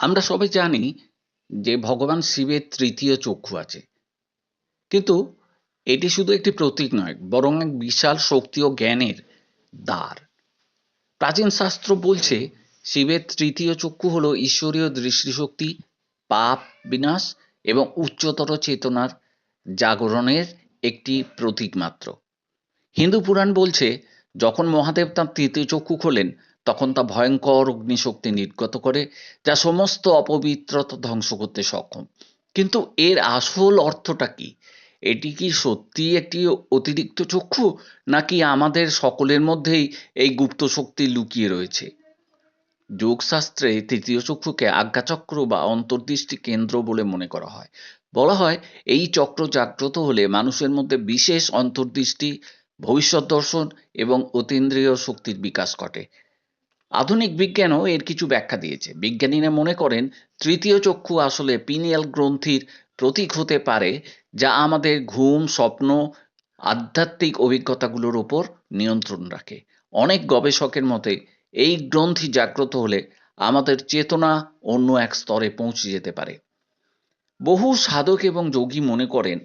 আমরা সবাই জানি যে ভগবান শিবের তৃতীয় চক্ষু আছে। কিন্তু এটি শুধু একটি প্রতীক নয়, বরং এক বিশাল শক্তি ও জ্ঞানের দ্বার। প্রাচীন শাস্ত্র বলছে, শিবের তৃতীয় চক্ষু হল ঈশ্বরীয় দৃষ্টিশক্তি, পাপ বিনাশ এবং উচ্চতর চেতনার জাগরণের একটি প্রতীক মাত্র। হিন্দু পুরাণ বলছে, যখন মহাদেব তাঁর তৃতীয় চক্ষু খোলেন তখন তা ভয়ঙ্কর অগ্নিশক্তি নির্গত করে, যা সমস্ত অপবিত্রতা ধ্বংস করতে সক্ষম। কিন্তু এর আসল অর্থটা কি? এটি কি সত্যি একটি অতিরিক্ত চক্ষু, নাকি আমাদের সকলের মধ্যেই এই গুপ্ত শক্তি লুকিয়ে রয়েছে? যোগশাস্ত্রে তৃতীয় চক্ষুকে আজ্ঞাচক্র বা অন্তর্দৃষ্টি কেন্দ্র বলে মনে করা হয়। বলা হয়, এই চক্র জাগ্রত হলে মানুষের মধ্যে বিশেষ অন্তর্দৃষ্টি, ভবিষ্যৎ দর্শন এবং অতীন্দ্রিয় শক্তির বিকাশ ঘটে। আধুনিক বিজ্ঞানও এর কিছু ব্যাখ্যা দিয়েছে। বিজ্ঞানীরা মনে করেন, তৃতীয় চক্ষু আসলে পিনিয়াল গ্রন্থির প্রতীক হতে পারে, যা আমাদের ঘুম, স্বপ্ন, আধ্যাত্মিক অভিজ্ঞতাগুলোর ওপর নিয়ন্ত্রণ রাখে। অনেক গবেষকের মতে, এই গ্রন্থি জাগ্রত হলে আমাদের চেতনা অন্য এক স্তরে পৌঁছে যেতে পারে। বহু সাধক এবং যোগী মনে করেন,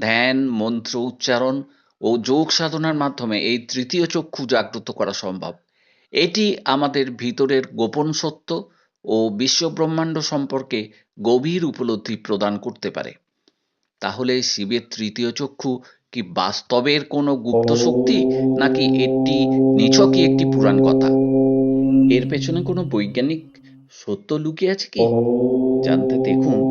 ধ্যান, মন্ত্র উচ্চারণ ও যোগ সাধনার মাধ্যমে এই তৃতীয় চক্ষু জাগ্রত করা সম্ভব। এটি আমাদের ভিতরের গোপন সত্য ও বিশ্বব্রহ্মাণ্ড সম্পর্কে গভীর উপলব্ধি প্রদান করতে পারে। তাহলে শিবের তৃতীয় চক্ষু কি বাস্তবের কোনো গুপ্ত শক্তি, নাকি এটি নিছকই একটি পুরাণ কথা? এর পেছনে কোনো বৈজ্ঞানিক সত্য লুকিয়ে আছে কি? জানতে দেখুন।